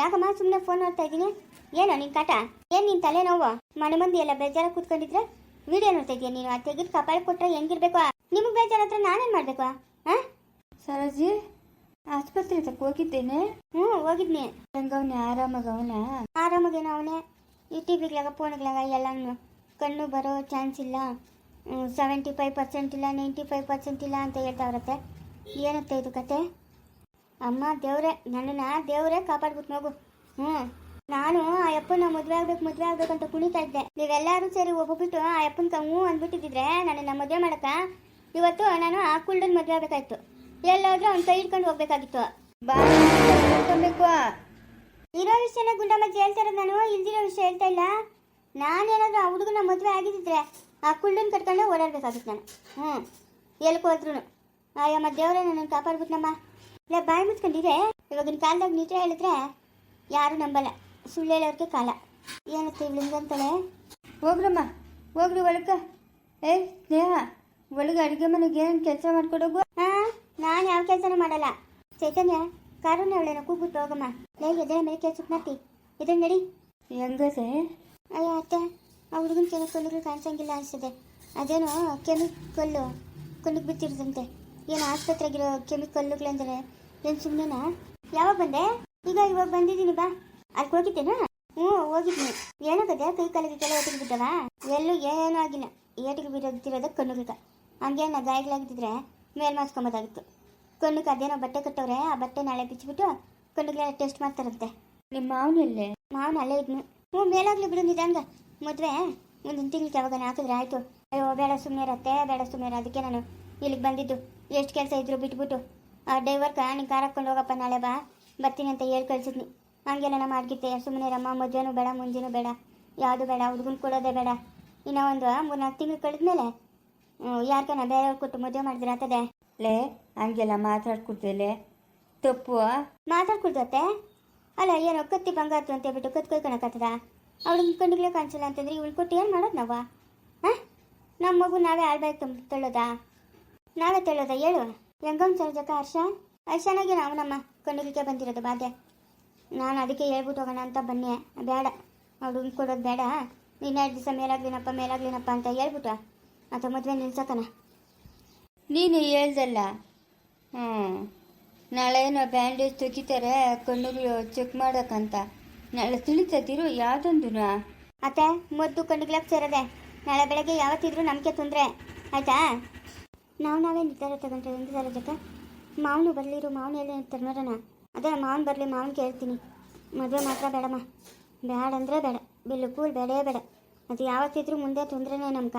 ಯಾಕಮ್ಮ ಸುಮ್ಮನೆ ಫೋನ್ ನೋಡ್ತಾ ಇದ್ದೀನಿ? ಏನೋ ನಿನ್ ಕಾಟ? ಏನ್ ನಿನ್ ತಲೆ ನೋವು ಮನೆ ಮಂದಿ ಎಲ್ಲ ಬೇಜಾರ ಕೂತ್ಕೊಂಡಿದ್ರೆ ವಿಡಿಯೋ ನೋಡ್ತಾ ಇದೀಯ ನೀನು? ಆ ತೆಗೆದು ಕಪಾಳ ಕೊಟ್ರೆ ಹೆಂಗಿರ್ಬೇಕು? ನಿಮಗೆ ಬೇಜಾರ ಹತ್ರ ನಾನೇನ್ ಮಾಡ್ಬೇಕು? ಹಾ? ಸರೋಜಿ ಆಸ್ಪತ್ರೆ ತಕ್ಕ ಹೋಗಿದ್ದೇನೆ. ಹ್ಞೂ ಹೋಗಿದ್ನಿ. ಹೆಂಗವನೆ ಆರಾಮಾಗವನ? ಆರಾಮಾಗೇನೋ ಅವನೇ? ಈ ಟಿ ವಿಗ್ಲಾಗ ಫೋನ್ಗ್ಲಾಗ ಎಲ್ಲನೂ ಕಣ್ಣು ಬರೋ ಚಾನ್ಸ್ ಇಲ್ಲ. ಸೆವೆಂಟಿ ಫೈವ್ ಪರ್ಸೆಂಟ್ ಇಲ್ಲ ನೈಂಟಿ ಫೈವ್ ಪರ್ಸೆಂಟ್ ಇಲ್ಲ ಅಂತ ಹೇಳ್ತಾವ್ರತ್ತೆ ಏನತ್ತೆ ಇದು ಕತೆ? ಅಮ್ಮ, ದೇವ್ರೆ, ನನ್ನನ್ನ ದೇವರೇ ಕಾಪಾಡ್ಬಿಟ್ಟು ಮಗು. ಹ್ಞೂ ನಾನು ಆ ಅಪ್ಪನ ಮದುವೆ ಆಗ್ಬೇಕು ಮದುವೆ ಆಗ್ಬೇಕು ಅಂತ ಕುಣಿತಾ ಇದ್ದೆ. ನೀವೆಲ್ಲರೂ ಸೇರಿ ಒಬ್ಬೊಬ್ಬಿಟ್ಟು ಆ ಅಪ್ಪನ ಹ್ಞೂ ಅಂದ್ಬಿಟ್ಟಿದ್ರೆ ನನ್ನನ್ನ ಮದುವೆ ಮಾಡಕ ಇವತ್ತು ನಾನು ಆ ಕುಲ್ಡನ್ ಮದುವೆ ಆಗ್ಬೇಕಾಯ್ತು. ಎಲ್ಲಾದ್ರೂ ಅವ್ನ ಕೈ ಹಿಡ್ಕೊಂಡು ಹೋಗ್ಬೇಕಾಗಿತ್ತು. ಬಾ ಹೇಳ್ಕೊಬೇಕು ಇರೋ ವಿಷಯನ ಗುಂಡಮ್ಮ ಹೇಳ್ತಾ ನಾನು, ಇಲ್ದಿರೋ ವಿಷಯ ಹೇಳ್ತಾ ಇಲ್ಲ. ನಾನೇನಾದ್ರೂ ಆ ಹುಡುಗನ ಮದುವೆ ಆಗಿದ್ದಿದ್ರೆ ಆ ಕುಳ್ಳನ್ ಕಟ್ಕೊಂಡು ಓಡಾಡ್ಬೇಕಾಗಿತ್ತು ನಾನು. ಹ್ಞೂ ಎಲ್ಕೋದ್ರು ಆಯಮ್ಮ, ದೇವರೇ ದೇವ್ರೆ ನನ್ನ ಕಾಪಾಡ್ಬಿಟ್ನಮ್ಮ. ಇಲ್ಲ ಬಾಯಿ ಮುಚ್ಕೊಂಡಿದ್ರೆ? ಇವಾಗಿನ ಕಾಲದಾಗ ನಿಜ ಹೇಳಿದ್ರೆ ಯಾರು ನಂಬಲ್ಲ. ಸುಳ್ಳು ಹೇಳೋರ್ಗೆ ಕಾಲ. ಏನತ್ತೆ ಇವಳಿಂಗಂತಾಳೆ ಹೋಗ್ರಮ್ಮ ಹೋಗ್ರಿ ಒಳಗೆ ಏ ಸ್ನೇಹ ಒಳಗೆ ಅಡುಗೆ ಮನೆಗೆ ಏನು ಕೆಲಸ ಮಾಡ್ಕೊಡೋಗು ಹಾಂ ನಾನು ಯಾವ ಕೆಲಸನೂ ಮಾಡಲ್ಲ. ಚೈತನ್ಯ ಕಾರನ್ನ ಅವಳೇನ ಕೂಗ್ಬಿಟ್ಟು ಹೋಗಮ್ಮ. ಲೇ ಎದೆ ಮೇಲೆ ಕೆಲ್ಸಕ್ಕೆ ಮಾಡ್ತಿ ಇದನ್ನ ನಡಿ. ಹೆಂಗದೆ ಅಯ್ಯ ಅತ್ತೆ ಆ ಹುಡುಗನ ಕೆಲವು ಕಣ್ಣುಗಳು ಕಾಣಿಸಂಗಿಲ್ಲ ಅನಿಸ್ತದೆ ಅದೇನೋ ಕೆಮಿಕಲ್ಲು ಕಣ್ಣಿಗೆ ಬಿತ್ತಿರ್ತಂತೆ ಏನು ಆಸ್ಪತ್ರೆಗಿರೋ ಕೆಮಿಕಲ್ಲುಗಳಂದರೆ ಏನು ಸುಮ್ಮನೆನಾ ಯಾವಾಗ ಬಂದೆ? ಈಗ ಇವಾಗ ಬಂದಿದ್ದೀನಿ ಬಾ. ಅಲ್ಲಿ ಹೋಗಿದ್ದೇನಾ? ಹ್ಞೂ ಹೋಗಿದ್ದೀನಿ. ಏನಾಗದೆ ಕೈ ಕಾಲಿಗೆ ಕೆಲ ಏಟಿಗೆ ಬಿದ್ದವ? ಎಲ್ಲೂ ಏನೂ ಆಗಿಲ್ಲ. ಏಟಿಗೆ ಬಿದ್ದೋಗ್ತಿರೋದು ಕಣ್ಣುಗಳಿಗೆ ಹಂಗೇನ ಗಾಯಗಳಾಗಿದ್ದಿದ್ರೆ ಮೇಲ್ ಮಾಡಿಸ್ಕೊಂಬೋದಾಗಿತ್ತು. ಕಣ್ಣುಗೆ ಅದೇನೋ ಬಟ್ಟೆ ಕಟ್ಟವ್ರೆ ಆ ಬಟ್ಟೆ ನಾಳೆ ಬಿಚ್ಚಿಬಿಟ್ಟು ಕಣ್ಣುಗಳೆಲ್ಲ ಟೆಸ್ಟ್ ಮಾಡ್ತಾರಂತೆ. ನಿಮ್ಮ ಮಾವನಲ್ಲೇ ಮಾವನ ಅಲ್ಲೇ ಇದ್ನು. ಹ್ಞೂ ಮೇಲಾಗ್ಲಿ ಬಿಡು ನಿಧಾನ ಮದುವೆ ಮುಂದಿನ ತಿಂಗ್ಳಿಗೆ ಯಾವಾಗ ಹಾಕಿದ್ರೆ ಆಯಿತು. ಅಯ್ಯೋ ಬೇಡ ಸುಮ್ಮನೆ ಇರತ್ತೆ ಬೇಡ ಸುಮ್ಮನೆ ಅದಕ್ಕೆ ನಾನು ಇಲ್ಲಿಗೆ ಬಂದಿದ್ದು. ಎಷ್ಟು ಕೆಲಸ ಇದ್ರು ಬಿಟ್ಬಿಟ್ಟು. ಆ ಡ್ರೈವರ್ ನೀನು ಕಾರ್ ಹಾಕ್ಕೊಂಡು ಹೋಗಪ್ಪ ನಾಳೆ ಬಾ. ಬರ್ತೀನಿ ಅಂತ ಹೇಳಿ ಕಳ್ಸಿದ್ನಿ. ಹಂಗೆಲ್ಲ ನಾ ಮಾಡ್ಗಿತ್ತೆ ಸುಮ್ಮನೆ ರಮ್ಮ ಮದುವೆನೂ ಬೇಡ ಮುಂಜಾನೂ ಬೇಡ. ಯಾವುದು ಬೇಡ ಹುಡುಗನ ಕೊಡೋದೇ ಬೇಡ. ಇನ್ನೂ ಒಂದು ಮೂರ್ನಾಲ್ಕು ತಿಂಗಳು ಕಳೆದ್ಮೇಲೆ ಯಾರ್ಕನ ಬೇರೆಯವ್ರು ಕೊಟ್ಟು ಮದುವೆ ಮಾಡಿದ್ರೆ ಆತದೆ ಲೇ ಹಂಗೆಲ್ಲ ಮಾತಾಡ್ಕೊಡ್ತೇಲೆ ತಪ್ಪು. ಮಾತಾಡ್ಕೊಡ್ತತ್ತೆ ಅಲ್ಲ ಏನೋ ಕತ್ತಿ ಬಂಗಾರತು ಅಂತ ಹೇಳ್ಬಿಟ್ಟು ಕತ್ ಕೊಯ್ಕೊಳಕತ್ತದ ಅವಳಿಗೆ ಕಣ್ಣಿಗ್ಲೇ ಕಾಣಿಸಲ್ಲ ಅಂತಂದ್ರೆ ಇವಳು ಕೊಟ್ಟು ಏನು ಮಾಡೋದು ನಾವ? ಹಾಂ? ನಮ್ಮ ಮಗು ನಾವೇ ಆಳ್ಬೇಕು ತಳ್ಳೋದಾ? ನಾವೇ ತಳ್ಳೋದಾ? ಹೇಳು. ಹೆಂಗಮ್ ಸರ್ಜಕ ಹರ್ಷ? ಹರ್ಷನಾಗಿ ನಾವು ನಮ್ಮ ಕಣ್ಣಿಗೆ ಬಂದಿರೋದು ಬಾಧ್ಯ ನಾನು ಅದಕ್ಕೆ ಹೇಳ್ಬಿಟ್ಟು ಹೋಗೋಣ ಅಂತ ಬನ್ನಿ. ಬೇಡ. ಅವ್ರು ಕೊಡೋದು ಬೇಡ. ಇನ್ನೆರಡು ದಿವಸ ಮೇಲಾಗ್ಲಿನಪ್ಪ ಮೇಲಾಗ್ಲಿನಪ್ಪ ಅಂತ ಹೇಳ್ಬಿಟ್ಟ ಅಥವಾ ಮದುವೆ ನಿಲ್ಸಕನ? ನೀನು ಹೇಳ್ದಲ್ಲ. ಹ್ಞೂ ನಾಳೆ ಏನೋ ಬ್ಯಾಂಡೇಜ್ ತೆಗಿತಾರೆ ಕಣ್ಣುಗಳು ಚೆಕ್ ಮಾಡೋಕ್ಕಂತ. ನಾಳೆ ತಿಳಿತದಿರು ಯಾವುದೊಂದು ಅತ್ತೆ ಮದ್ದು ಕಣ್ಣುಗಳಾಗ ಸೇರದೆ ನಾಳೆ ಬೆಳಗ್ಗೆ ಯಾವತ್ತಿದ್ರು ನಮಗೆ ತೊಂದರೆ. ಆಯ್ತಾ? ನಾವು ನಾವೇ ನಿರ್ಧಾರ ತಗೊಂಡ್ರೆ ಅಂತ ಜೊತೆ? ಮಾವನು ಬರಲಿರು ಮಾವನ ಎಲ್ಲಿ ಇರ್ತಾರೆ ನೋಡೋಣ. ಅದೇ ಮಾವನ ಬರಲಿ, ಮಾವನ ಕೇಳ್ತೀನಿ. ಮದುವೆ ಮಾತ್ರ ಬೇಡಮ್ಮ. ಬೇಡ ಅಂದರೆ ಬೇಡ. ಬಿಲ್ಲು ಕೂಲ್ ಬೇಡೇ ಬೇಡ. ಅದು ಯಾವತ್ತಿದ್ರೂ ಮುಂದೆ ತೊಂದರೆನೇ ನಮ್ಗ.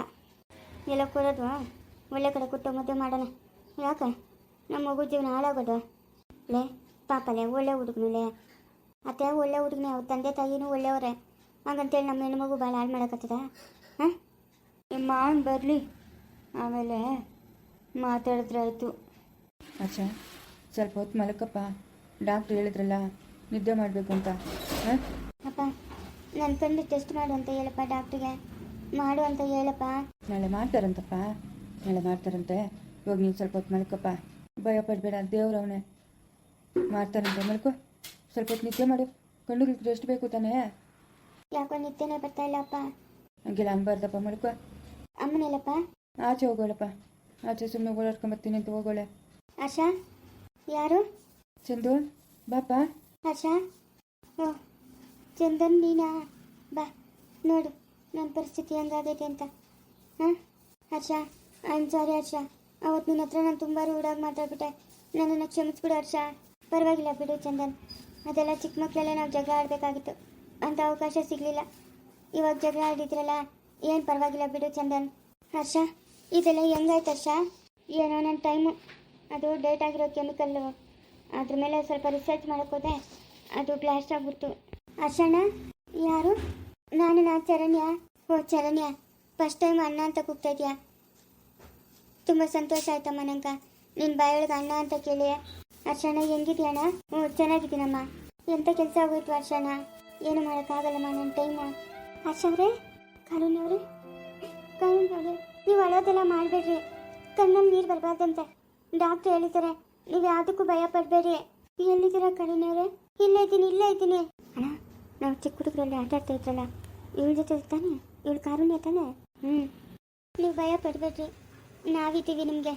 ಎಲ್ಲ ಕೂರೋದು ಒಳ್ಳೆ ಕಡೆ ಕೊಟ್ಟು ಮದುವೆ ಮಾಡೋಣ. ಯಾಕೆ? ನಮ್ಮ ಮಗು ಜೀವನ ಹಾಳಾಗೋದು. ಲೇ, ಪಾಪಲೇ, ಒಳ್ಳೆ ಹುಡುಗನಲ್ಲೇ ಅತ್ತೆ ಒಳ್ಳೆ ಹುಡುಗನೇ, ಅವ್ರ ತಂದೆ ತಾಯಿನೂ ಒಳ್ಳೆಯವರೇ. ಹಾಗಂತೇಳಿ ನಮ್ಮ ಹೆಣ್ಮಗು ಭಾಳ ಹಾಳು ಮಾಡೋಕತ್ತದ? ಹಾಂ? ಮಾವನ್ ಬರಲಿ. ಆಮೇಲೆ ಮಾತಾಡಿದ್ರಾಯ್ತು. ಅಚ್ಚ ಸ್ವಲ್ಪ ಹೊತ್ತು ಮಲಕಪ್ಪ. ಡಾಕ್ಟ್ರ್ ಹೇಳಿದ್ರಲ್ಲ ನಿದ್ದೆ ಮಾಡಬೇಕು ಅಂತ. ಹಾಂ? ಅಪ್ಪ ನನ್ನ ಕಣ್ಣು ಟೆಸ್ಟ್ ಮಾಡು ಅಂತ ಹೇಳಪ್ಪ ಡಾಕ್ಟ್ರಿಗೆ. ಮಾಡು ಅಂತ ಹೇಳಪ್ಪ. ನಾಳೆ ಮಾಡ್ತಾರಂತಪ್ಪ. ನಾಳೆ ಮಾಡ್ತಾರಂತೆ. ಇವಾಗ ನೀನು ಸ್ವಲ್ಪ ಹೊತ್ತು ಮಲ್ಕಪ್ಪ. ಭಯ ಪಡಬೇಡ ದೇವ್ರವನೇ ಮಾಡ್ತಾರಂತೆ ಮಲ್ಕೋ. ಸ್ವಲ್ಪ ಹೊತ್ತು ನಿದ್ದೆ ಮಾಡು. ಕಣ್ಣುಗಳಿಗೆ ರೆಸ್ಟ್ ಬೇಕು ತಾನೇ? ಯಾಕೋ ನಿದ್ದೆನೇ ಬರ್ತಾ ಇಲ್ಲಪ್ಪ ಹಂಗೆಲ್ಲ ಅನ್ಬಾರ್ದಪ್ಪ ಮಲ್ಕೋ. ಅಮ್ಮನೆಲ್ಲಪ್ಪ. ಆಚೆ ಹೋಗೋಳಪ್ಪ. ಆಚೆ ಸುಮ್ಮನೆ ಓಡಾಡ್ಕೊಂಬರ್ತೀನಿ ಅಂತ ಹೋಗೋಳೆ. ಆಶಾ? ಯಾರು? ಚಂದು ಬಾಪ ಆಶಾ? ಓ ಚಂದನ್ ನೀನಾ? ಬಾ ನೋಡು ನನ್ನ ಪರಿಸ್ಥಿತಿ ಹೆಂಗಾಗೈತೆ ಅಂತ. ಹಾಂ? ಆಶಾ ಐ ಆಮ್ ಸಾರಿ ಹರ್ಷ ಅವತ್ತು ನಿನ್ನ ಹತ್ರ ನಾನು ತುಂಬ ರೂಢಾಗಿ ಮಾತಾಡ್ಬಿಟ್ಟೆ. ನನ್ನನ್ನು ಕ್ಷಮಿಸ್ಬಿಡು ಹರ್ಷ ಪರವಾಗಿಲ್ಲ ಬಿಡು ಚಂದನ್. ಅದೆಲ್ಲ ಚಿಕ್ಕ ಮಕ್ಕಳೆಲ್ಲ ನಾವು ಜಗಳ ಆಡಬೇಕಾಗಿತ್ತು. ಅಂತ ಅವಕಾಶ ಸಿಗಲಿಲ್ಲ. ಇವಾಗ ಜಗಳ ಆಡಿದ್ರಲ್ಲ ಏನು ಪರವಾಗಿಲ್ಲ ಬಿಡು ಚಂದನ್. ಹರ್ಷ ಇದೆಲ್ಲ ಹೆಂಗಾಯ್ತು ಹರ್ಷ? ಏನೋ ನನ್ನ ಟೈಮು ಅದು ಡೇಟ್ ಆಗಿರೋ ಕೆಮಿಕಲ್ಲು ಅದ್ರ ಮೇಲೆ ಸ್ವಲ್ಪ ರಿಸರ್ಚ್ ಮಾಡೋಕ್ಕೋದೆ ಅದು ಬ್ಲಾಸ್ಟ್ ಆಗ್ಬಿಡ್ತು. ಹರ್ಷಣ್ಣ, ಯಾರು? ನಾನು ನಾ ಚರಣ್ಯ. ಓ, ಚರಣ್ಯ. ಫಸ್ಟ್ ಟೈಮ್ ಅಣ್ಣ ಅಂತ ಕೂಗ್ತಾ ಇದೆಯಾ ತುಂಬ ಸಂತೋಷ ಆಯ್ತಮ್ಮ ನಂಗೆ. ನಿನ್ನ ಬಾಯೊಳಗೆ ಅಣ್ಣ ಅಂತ ಕೇಳಿ. ಹರ್ಷಣ್ಣ, ಹೆಂಗಿದ್ಯಣ್ಣ? ಹ್ಞೂ ಚೆನ್ನಾಗಿದ್ದೀನಮ್ಮ. ಎಂಥ ಕೆಲಸ ಆಗೋಯ್ತು ಹರ್ಷಣ್ಣ? ಏನು ಮಾಡೋಕ್ಕಾಗಲ್ಲಮ್ಮ ನನ್ನ ಟೈಮು ಹರ್ಷ ಅವರೇ ಕಾನೂನವ್ರೆ ಕಾನೂನವ್ರೆ ನೀವು ಅಳೋದೆಲ್ಲ ಮಾಡಬೇಡ್ರಿ. ಕಣ್ಣಲ್ಲಿ ನೀರು ಬರಬಾರ್ದಂತೆ. ಡಾಕ್ಟ್ರ್ ಹೇಳಿದ್ದಾರೆ, ನೀವು ಯಾವುದಕ್ಕೂ ಭಯ ಪಡಬೇಡಿ. ಎಲ್ಲಿದ್ದೀರಾ ಕರುಣವ್ರೆ ಇಲ್ಲೇ ಇದ್ದೀನಿ ಇಲ್ಲೇ ಇದ್ದೀನಿ. ಅಣ್ಣ, ನಾವು ಚಿಕ್ಕ ಹುಡುಗರಲ್ಲಿ ಆಟ ಆಡ್ತಾ ಇದ್ರಲ್ಲ, ಇವಳ ಜೊತೆ ತಾನೆ? ಇವಳು ಕಾರುಣ್ಯ ತಾನೆ? ಹ್ಞೂ ನೀವು ಭಯ ಪಡಬೇಡ್ರಿ. ನಾವಿದ್ದೀವಿ ನಿಮಗೆ.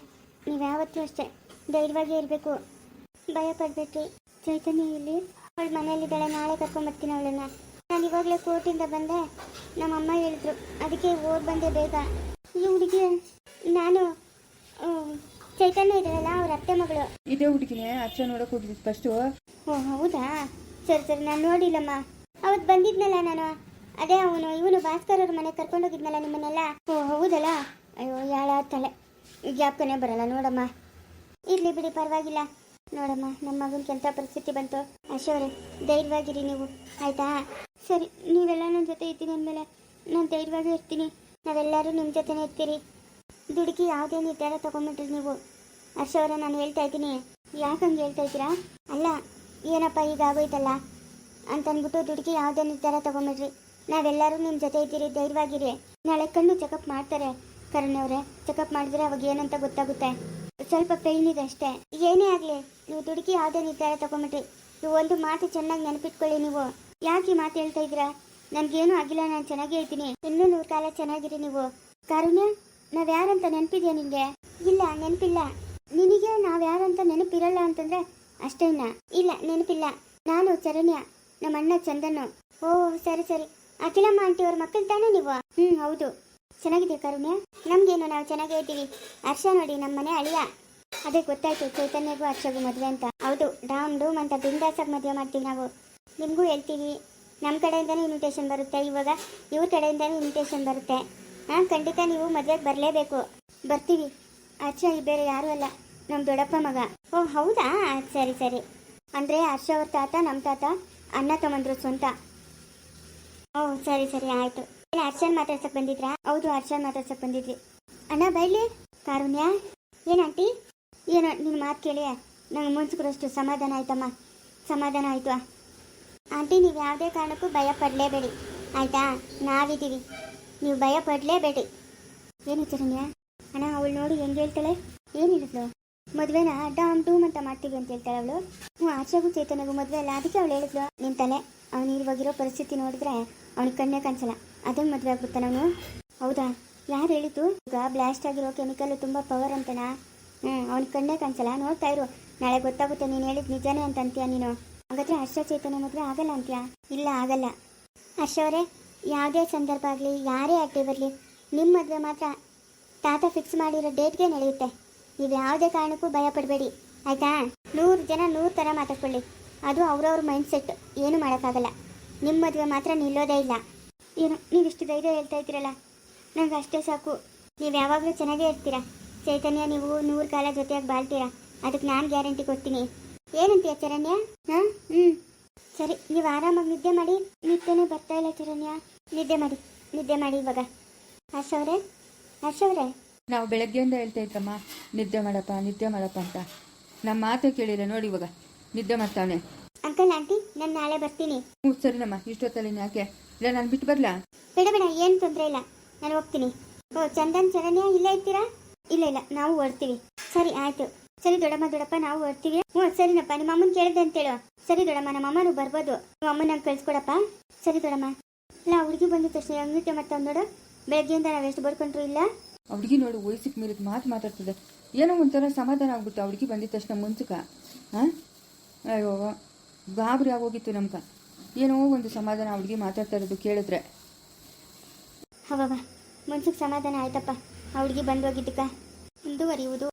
ನೀವು ಯಾವತ್ತೂ ಅಷ್ಟೇ, ಧೈರ್ಯವಾಗಿ ಇರಬೇಕು. ಭಯ ಪಡಬೇಡ್ರಿ. ಚೈತನ್ಯ ಇಲ್ಲಿ. ಅವಳ ಮನೆಯಲ್ಲಿದ್ದಾಳೆ, ನಾಳೆ ಕರ್ಕೊಂಬರ್ತೀನಿ ಅವಳನ್ನ. ನಾನು ಇವಾಗಲೇ ಕೋರ್ಟಿಂದ ಬಂದೆ. ನಮ್ಮ ಅಮ್ಮ ಹೇಳಿದ್ರು, ಅದಕ್ಕೆ ಓದ್ ಬಂದೆ ಬೇಗ. ಈ ಹುಡುಗಿ ನಾನು ಚೈತನ್ಯ ಇದ್ದಾಳಲ್ಲ ಅವ್ರ ಅತ್ತೆ ಮಗಳು. ಇದೇ ಹುಡುಗಿನೇ ಅಚ್ಚ ನೋಡಕ್ ಹೋಗಿದ್ದು ಫಸ್ಟು ಓ ಹೌದಾ? ಸರಿ ಸರಿ ನಾನು ನೋಡಿಲ್ಲಮ್ಮ. ಅವತ್ತು ಬಂದಿದ್ನಲ್ಲ ನಾನು. ಅದೇ ಅವನು ಇವನು ಭಾಸ್ಕರ್ ಅವ್ರ ಮನೆಗೆ ಕರ್ಕೊಂಡೋಗಿದ್ನಲ್ಲ ನಿಮ್ಮನ್ನೆಲ್ಲ? ಓ ಹೌದಲ್ಲ? ಅಯ್ಯೋ ಯಾಳ ತಲೆ. ಜ್ಞಾಪಕನೇ ಬರಲ್ಲ ನೋಡಮ್ಮ. ಇರ್ಲಿ ಬಿಡಿ ಪರವಾಗಿಲ್ಲ. ನೋಡಮ್ಮ ನಮ್ಮ ಮಗನ ಕೆಲಸ ಪರಿಸ್ಥಿತಿ ಬಂತು. ಅಶೋರೆ ಧೈರ್ಯವಾಗಿರಿ ನೀವು. ಆಯ್ತಾ? ಸರಿ ನೀವೆಲ್ಲ ನನ್ನ ಜೊತೆ ಇದ್ದೀನಿ ಅಂದಮೇಲೆ ನಾನು ಧೈರ್ಯವಾಗಿ ಇರ್ತೀನಿ. ನಾವೆಲ್ಲರೂ ನಿಮ್ಮ ಜೊತೆನೇ ಇರ್ತೀರಿ. ದುಡುಕಿ ಯಾವುದೇ ನಿರ್ಧಾರ ತಗೊಂಬಿಟ್ರಿ ನೀವು. ಹರ್ಷವ್ರೆ ನಾನು ಹೇಳ್ತಾ ಇದ್ದೀನಿ. ಯಾಕಂಗೆ ಹೇಳ್ತಾ ಇದ್ದೀರಾ? ಅಲ್ಲ, ಏನಪ್ಪ ಈಗ ಆಗೋಯ್ತಲ್ಲ? ಅಂತನ್ಬಿಟ್ಟು ದುಡುಕಿ ಯಾವುದೇ ನಿರ್ಧಾರ ತಗೊಂಬಿಡ್ರಿ ನಾವೆಲ್ಲರೂ ನಿಮ್ಮ ಜೊತೆ ಇದ್ದೀರಿ, ಧೈರ್ಯವಾಗಿರಿ. ನಾಳೆ ಕಣ್ಣು ಚೆಕಪ್ ಮಾಡ್ತಾರೆ ಅವರೇ. ಚೆಕಪ್ ಮಾಡಿದ್ರೆ ಅವಾಗ ಏನಂತ ಗೊತ್ತಾಗುತ್ತೆ? ಸ್ವಲ್ಪ ಪೇಯ್ನ್ ಇದೆ ಅಷ್ಟೇ. ಏನೇ ಆಗಲಿ, ನೀವು ದುಡುಕಿ ಯಾವುದೇ ನಿರ್ಧಾರ ತಗೊಂಬಿಟ್ರಿ. ನೀವು ಒಂದು ಮಾತು ಚೆನ್ನಾಗಿ ನೆನಪಿಟ್ಕೊಳ್ಳಿ ನೀವು. ಯಾಕೆ ಮಾತು ಹೇಳ್ತಾ ಇದ್ದೀರಾ? ನನಗೇನು ಆಗಿಲ್ಲ, ನಾನು ಚೆನ್ನಾಗೇ ಇದ್ದೀನಿ ಇನ್ನೂ ನೂರು ಕಾಲ ಚೆನ್ನಾಗಿರಿ ನೀವು. ಕಾರುಣ್ಯ ನಾವ್ ಯಾರಂತ ನೆನಪಿದ್ಯಾ ನಿಂಗೆ? ಇಲ್ಲ, ನೆನಪಿಲ್ಲ. ನಿನಗೆ ನಾವ್ ಯಾರಂತ ನೆನಪಿರಲ್ಲ ಅಂತಂದ್ರೆ ಅಷ್ಟೇನಾ ಇಲ್ಲ, ನೆನಪಿಲ್ಲ. ನಾನು ಚರಣ್ಯ ನಮ್ಮ ಅಣ್ಣ ಚಂದನು ಓ, ಸರಿ ಸರಿ. ಅಖಿಲಮ್ಮ ಆಂಟಿ ಅವ್ರ ಮಕ್ಕಳು ತಾನೇ ನೀವು? ಹ್ಮ್, ಹೌದು. ಚೆನ್ನಾಗಿದೆ ಕರುಣ್ಯ. ನಮ್ಗೇನು, ನಾವು ಚೆನ್ನಾಗೇ ಇದ್ದೀವಿ. ಹರ್ಷ ನೋಡಿ ನಮ್ಮ ಮನೆ ಅಳಿಯ. ಅದೇ ಗೊತ್ತಾಯ್ತು, ಚೈತನ್ಯಗೂ ಹರ್ಷಗೂ ಮದುವೆ ಅಂತ. ಹೌದು, ಡಾಮ್, ಡೂಮ್ ಅಂತ ಬಿಂದಾಸಾಗಿ ಮದುವೆ ಮಾಡ್ತೀವಿ ನಾವು. ನಿಮಗೂ ಹೇಳ್ತೀವಿ ನಮ್ಮ ಕಡೆಯಿಂದನೇ ಇನ್ವಿಟೇಷನ್ ಬರುತ್ತೆ. ಇವಾಗ ಇವ್ರ ಕಡೆಯಿಂದನೇ ಇನ್ವಿಟೇಷನ್ ಬರುತ್ತೆ. ಹಾಂ, ಖಂಡಿತ ನೀವು ಮದುವೆಗೆ ಬರಲೇಬೇಕು. ಬರ್ತೀವಿ. ಹರ್ಷ ಬೇರೆ ಯಾರೂ ಅಲ್ಲ. ನಮ್ಮ ದೊಡ್ಡಪ್ಪ ಮಗ. ಓ, ಹೌದಾ? ಸರಿ ಸರಿ. ಅಂದರೆ ಹರ್ಷ ಅವ್ರ ತಾತ ನಮ್ಮ ತಾತ, ಅಣ್ಣ ತಮ್ಮಂದ್ರು ಸ್ವಂತ. ಓ, ಸರಿ ಸರಿ, ಆಯಿತು. ಏನು ಹರ್ಷನ್ ಮಾತಾಡ್ಸಕ್ಕೆ ಬಂದಿದ್ರಾ? ಹೌದು, ಹರ್ಷನ್ ಮಾತಾಡ್ಸಕ್ಕೆ ಬಂದಿದ್ವಿ. ಅಣ್ಣ, ಬೈಲಿ. ಕಾರುಣ್ಯ. ಏನು ಆಂಟಿ? ಏನು ನಿನ್ನ ಮಾತು ಕೇಳಿ. ನಂಗೆ ಮುಂಚೆ ಸಮಾಧಾನ ಆಯ್ತಮ್ಮ. ಸಮಾಧಾನ ಆಯಿತು. ಆಂಟಿ, ನೀವು ಯಾವುದೇ ಕಾರಣಕ್ಕೂ ಭಯ ಪಡಲೇಬೇಡಿ. ಆಯಿತಾ? ನಾವಿದ್ದೀವಿ. ನೀವು ಭಯ ಪಡಲೇಬೇಡಿ. ಏನು ಚರಣ್ಯ ಅಣ್ಣ, ಅವಳು ನೋಡಿ ಹೆಂಗೆ ಹೇಳ್ತಾಳೆ? ಏನು ಹೇಳಿದ್ಲು? ಮದುವೆನ ಡಾಮ್ ಡೂಮ್ ಅಂತ ಮಾಡ್ತೀವಿ ಅಂತ ಹೇಳ್ತಾಳೆ ಅವಳು. ಹ್ಞೂ ಆಚೆಗೂ ಚೇತನಗೂ ಮದುವೆ ಅಲ್ಲ. ಅದಕ್ಕೆ ಅವಳು ಹೇಳಿದ್ಲು. ನಿನ್ನ ತಲೆ, ಅವನು ಇರುವಾಗಿರೋ ಪರಿಸ್ಥಿತಿ ನೋಡಿದ್ರೆ ಅವನಿಗೆ ಕಣ್ಣೇ ಕಾಣಿಸಲ್ಲ. ಅದೇ ಮದುವೆ ಆಗ್ಬಿಡ್ತಾನೆ ಅವನು ಹೌದಾ? ಯಾರು ಹೇಳಿದ್ದು? ಈಗ ಬ್ಲಾಸ್ಟ್ ಆಗಿರೋ ಕೆಮಿಕಲ್ ತುಂಬ ಪವರ್ ಅಂತನಾ ಹ್ಞೂ ಅವ್ನಿಗೆ ಕಣ್ಣೇ ಕಾಣಿಸಲ್ಲ. ನೋಡ್ತಾ ಇರು. ನಾಳೆ ಗೊತ್ತಾಗುತ್ತೆ ನೀನು ಹೇಳಿದ್ ನಿಜಾನೇ ಅಂತ ಅಂತೀಯ ನೀನು. ಹಾಗಾದ್ರೆ ಹರ್ಷ ಚೇತನ ಮದುವೆ ಆಗಲ್ಲ ಅಂತ್ಯಾ? ಇಲ್ಲ, ಆಗಲ್ಲ. ಹರ್ಷ ಅವರೇ, ಯಾವುದೇ ಸಂದರ್ಭ ಆಗಲಿ, ಯಾರೇ ಆಗಲಿ ಬರಲಿ ನಿಮ್ಮ ಮದುವೆ ಮಾತ್ರ ತಾತ ಫಿಕ್ಸ್ ಮಾಡಿರೋ ಡೇಟ್ಗೆ ನಡೆಯುತ್ತೆ. ನೀವು ಯಾವುದೇ ಕಾರಣಕ್ಕೂ ಭಯ ಪಡಬೇಡಿ. ಆಯಿತಾ? ನೂರು ಜನ ನೂರು ಥರ ಮಾತಾಡ್ಕೊಳ್ಳಿ. ಅದು ಅವ್ರವ್ರ ಮೈಂಡ್ ಸೆಟ್ ಏನು ಮಾಡೋಕ್ಕಾಗಲ್ಲ. ನಿಮ್ಮ ಮದುವೆ ಮಾತ್ರ ನಿಲ್ಲೋದೇ ಇಲ್ಲ. ಏನು ನೀವಿಷ್ಟು ಧೈರ್ಯ ಹೇಳ್ತಾ ಇದ್ದೀರಲ್ಲ? ನಂಗೆ ಅಷ್ಟೇ ಸಾಕು. ನೀವು ಯಾವಾಗಲೂ ಚೆನ್ನಾಗೇ ಇರ್ತೀರಾ? ಚೈತನ್ಯ, ನೀವು ನೂರು ಕಾಲ ಜೊತೆಯಾಗಿ ಬಾಳ್ತೀರಾ? ಅದಕ್ಕೆ ನಾನು ಗ್ಯಾರಂಟಿ ಕೊಡ್ತೀನಿ. ಏನಂತೀಯ ಚರಣ್ಯ? ಹಾಂ? ಹ್ಞೂ ಸರಿ ನೀವು ಆರಾಮಾಗಿ ನಿದ್ದೆ ಮಾಡಿ ನಿದ್ದೆನೇ ಬರ್ತಾ ಇಲ್ಲ ಚರಣ್ಯ. ನಿದ್ದೆ ಮಾಡಿ ನಿದ್ದೆ ಮಾಡಿ ಇವಾಗ. ಹರ್ಷ ಅವರೇ ಹರ್ಷ ಅವರೇ. ನಾವು ಬೆಳಗ್ಗೆಯಿಂದ ಹೇಳ್ತಾ ಇದ್ದಮ್ಮ ನಿದ್ದೆ ಮಾಡಪ್ಪ ನಿದ್ದೆ ಮಾಡಪ್ಪ ಅಂತ. ನಮ್ಮ ಮಾತು ಕೇಳಿಲ್ಲ ನೋಡಿ ಇವಾಗ ನಿದ್ದೆ ಮಾಡ್ತಾವನೆ. ಅಂಕಲ್ ಆಂಟಿ ನಾನು ನಾಳೆ ಬರ್ತೀನಿ. ಹ್ಞೂ ಸರಿನಮ್ಮ ಇಷ್ಟೊತ್ತಲ್ಲಿ ಯಾಕೆ? ಇಲ್ಲ ನಾನು ಬಿಟ್ಟು ಬರಲಾ? ಬೇಡ ಬೇಡ ಏನು ತೊಂದರೆ ಇಲ್ಲ. ನಾನು ಹೋಗ್ತೀನಿ. ಓ ಚಂದನ್ ಚರಣ್ಯ ಇಲ್ಲೇ ಇರ್ತೀರಾ? ಇಲ್ಲ ಇಲ್ಲ ನಾವು ಹೊರ್ತೀವಿ ಸರಿ ಆಯ್ತು. ಸರಿ ದೊಡ್ಡಮ್ಮ ದೊಡ್ಡಪ್ಪ ನಾವು ಹೊರ್ತೀವಿ ಹ್ಞೂ ಸರಿನಪ್ಪ ನಿಮ್ಮ ಅಮ್ಮನ ಕೇಳಿದೆ ಅಂತೇಳು. ಸರಿ ದೊಡ್ಡಮ್ಮ ನಮ್ಮ ಅಮ್ಮನೂ ಬರ್ಬೋದು. ನಿಮ್ಮ ಅಮ್ಮನ ನಂಗೆ ಕಳ್ಸ್ಕೊಡಪ್ಪ. ಸರಿ ದೊಡ್ಡಮ್ಮ. ಇಲ್ಲ ಹುಡುಗಿ ಬಂದ ತಕ್ಷಣ ಹೆಂಗ್ ಮತ್ತೆ ನೋಡು. ಬೆಳಗ್ಗೆಯಿಂದ ನಾವು ಎಷ್ಟು ಬರ್ಕೊಂಡ್ರು ಇಲ್ಲ. ಹುಡುಗಿ ನೋಡು ವಯಸ್ಸಿಗೆ ಮೀರಿದ ಮಾತು ಮಾತಾಡ್ತದೆ. ಏನೋ ಒಂಥರ ಸಮಾಧಾನ ಆಗ್ಬಿಟ್ಟು ಆ ಹುಡುಗಿ ಬಂದಿದ ತಕ್ಷಣ ಮುಂಚಕ. ಹಾಂ ಅಯ್ಯೋ ಗಾಬರಿ ಆಗೋಗಿತ್ತು ನಮ್ಗೆ. ಏನೋ ಒಂದು ಸಮಾಧಾನ ಆ ಹುಡುಗಿ ಮಾತಾಡ್ತಾ ಇರೋದು ಕೇಳಿದ್ರೆ. ಹವಾ ಮನ್ಸಿಗೆ ಸಮಾಧಾನ ಆಯ್ತಪ್ಪ. ಆ ಹುಡುಗಿ ಬಂದು ಹೋಗಿದ್ದಕ್ಕ. ಮುಂದುವರಿಯುವುದು.